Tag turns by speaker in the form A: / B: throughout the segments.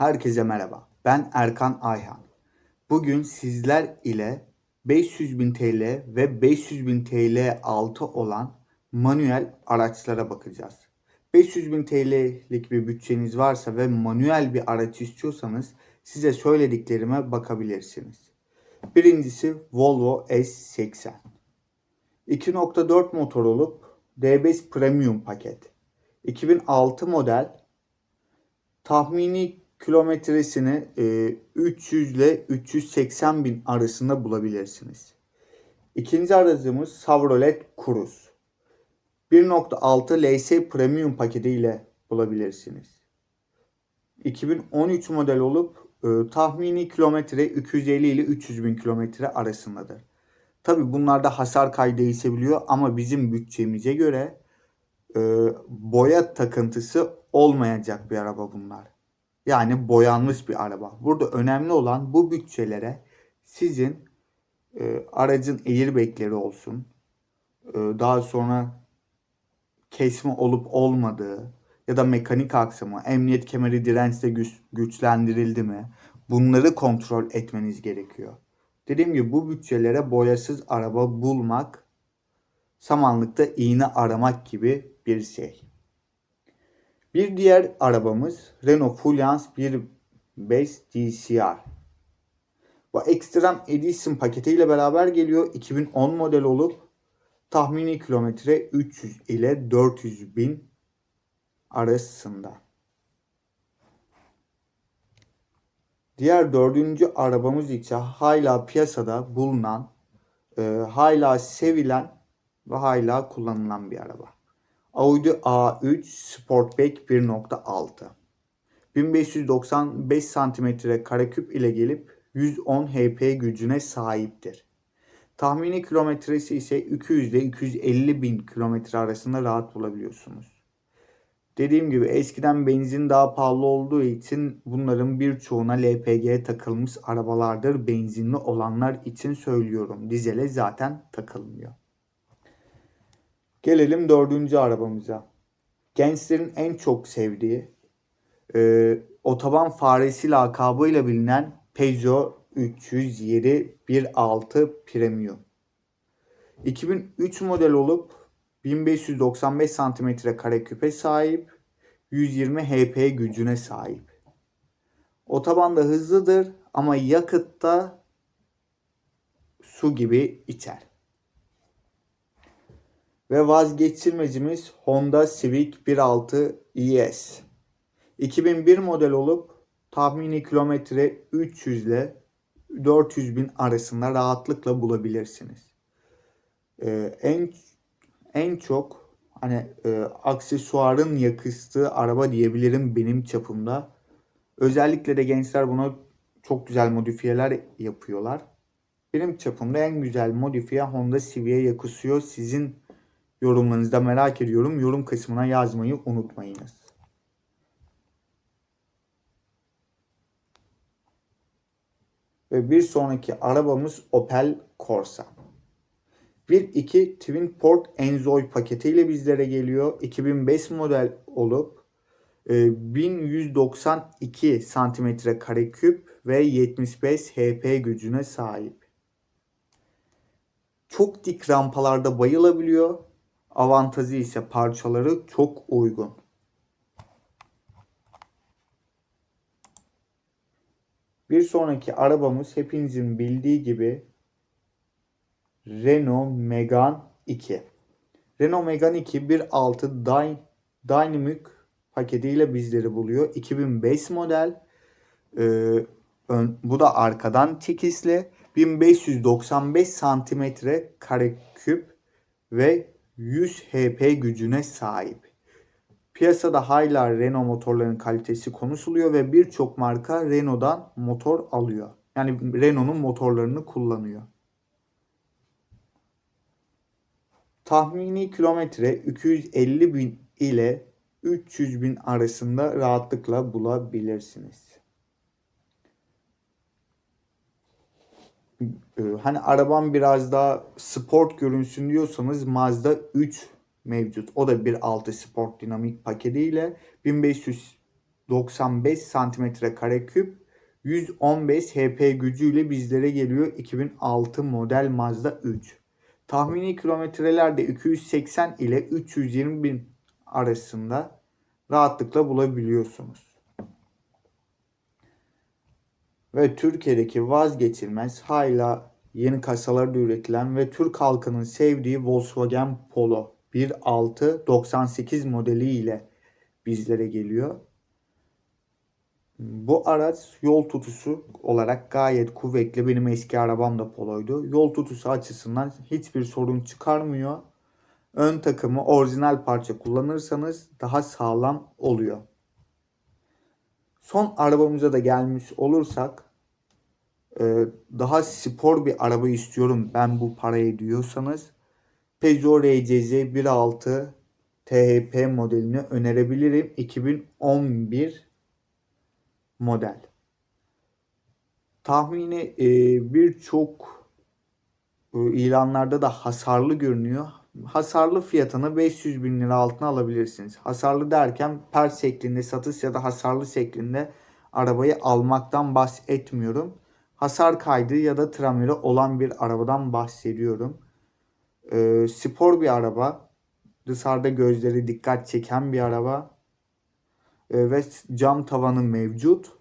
A: Herkese merhaba. Ben Erkan Ayhan. Bugün sizler ile 500.000 TL ve 500.000 TL altı olan manuel araçlara bakacağız. 500.000 TL'lik bir bütçeniz varsa ve manuel bir araç istiyorsanız size söylediklerime bakabilirsiniz. Birincisi Volvo S80. 2.4 motor olup D5 Premium paket. 2006 model tahmini kilometresini e, 300 ile 380 bin arasında bulabilirsiniz. İkinci aracımız Chevrolet Cruze. 1.6 LS Premium paketiyle bulabilirsiniz. 2013 model olup e, tahmini kilometre 250 ile 300 bin kilometre arasındadır. Tabi bunlarda hasar kaydı değişebiliyor ama bizim bütçemize göre e, boya takıntısı olmayacak bir araba bunlar. Yani boyanmış bir araba. Burada önemli olan bu bütçelere sizin e, aracın airbagleri olsun. E, daha sonra kesme olup olmadığı ya da mekanik aksamı, emniyet kemeri dirençle güç, güçlendirildi mi? Bunları kontrol etmeniz gerekiyor. Dediğim gibi bu bütçelere boyasız araba bulmak samanlıkta iğne aramak gibi bir şey. Bir diğer arabamız Renault Fluence 1.5 DCR. Bu Extreme Edition paketiyle beraber geliyor. 2010 model olup tahmini kilometre 300 ile 400 bin arasında. Diğer dördüncü arabamız ise hala piyasada bulunan, e, hala sevilen ve hala kullanılan bir araba. Audi A3 Sportback 1.6 1595 cm kareküp ile gelip 110 HP gücüne sahiptir. Tahmini kilometresi ise 200 ile 250 bin kilometre arasında rahat bulabiliyorsunuz. Dediğim gibi eskiden benzin daha pahalı olduğu için bunların birçoğuna LPG takılmış arabalardır. Benzinli olanlar için söylüyorum. Dizele zaten takılmıyor. Gelelim dördüncü arabamıza. Gençlerin en çok sevdiği e, otoban faresi lakabıyla bilinen Peugeot 307 1.6 Premium. 2003 model olup 1595 cm kare küpe sahip, 120 HP gücüne sahip. Otobanda hızlıdır ama yakıtta su gibi içer. Ve vazgeçilmezimiz Honda Civic 1.6 ES. 2001 model olup tahmini kilometre 300 ile 400 bin arasında rahatlıkla bulabilirsiniz. Ee, en en çok hani e, aksesuarın yakıştığı araba diyebilirim benim çapımda. Özellikle de gençler buna çok güzel modifiyeler yapıyorlar. Benim çapımda en güzel modifiye Honda Civic'e yakışıyor. Sizin yorumlarınızı da merak ediyorum. Yorum kısmına yazmayı unutmayınız. Ve bir sonraki arabamız Opel Corsa. 1.2 Twin Port Enjoy paketiyle bizlere geliyor. 2005 model olup 1192 santimetre kareküp ve 75 HP gücüne sahip. Çok dik rampalarda bayılabiliyor. Avantajı ise parçaları çok uygun. Bir sonraki arabamız hepinizin bildiği gibi Renault Megane 2. Renault Megane 2 1.6 Dy Dynamic paketiyle bizleri buluyor. 2005 model. Ee, ön, bu da arkadan çekisli. 1595 santimetre kareküp ve 100 HP gücüne sahip. Piyasada hala Renault motorların kalitesi konuşuluyor ve birçok marka Renault'dan motor alıyor. Yani Renault'un motorlarını kullanıyor. Tahmini kilometre 250 bin ile 300 bin arasında rahatlıkla bulabilirsiniz. Hani arabam biraz daha sport görünsün diyorsanız Mazda 3 mevcut. O da 1.6 Sport Dinamik paketiyle 1595 95 santimetre kareküp 115 HP gücüyle bizlere geliyor 2006 model Mazda 3. Tahmini kilometreler de 280 ile 320 bin arasında rahatlıkla bulabiliyorsunuz. Ve Türkiye'deki vazgeçilmez hala yeni kasalarda üretilen ve Türk halkının sevdiği Volkswagen Polo 1.6 98 modeli ile bizlere geliyor. Bu araç yol tutusu olarak gayet kuvvetli. Benim eski arabam da Polo'ydu. Yol tutusu açısından hiçbir sorun çıkarmıyor. Ön takımı orijinal parça kullanırsanız daha sağlam oluyor. Son arabamıza da gelmiş olursak e, daha spor bir araba istiyorum ben bu parayı diyorsanız Peugeot RCZ 1.6 THP modelini önerebilirim. 2011 model. Tahmini e, birçok e, ilanlarda da hasarlı görünüyor. Hasarlı fiyatını 500 bin lira altına alabilirsiniz. Hasarlı derken per şeklinde satış ya da hasarlı şeklinde arabayı almaktan bahsetmiyorum. Hasar kaydı ya da trameri olan bir arabadan bahsediyorum. E, spor bir araba. Dışarıda gözleri dikkat çeken bir araba. E, ve cam tavanı mevcut.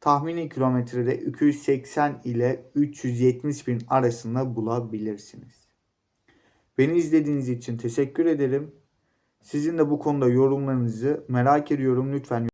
A: Tahmini kilometrede 280 ile 370 bin arasında bulabilirsiniz. Beni izlediğiniz için teşekkür ederim. Sizin de bu konuda yorumlarınızı merak ediyorum. Lütfen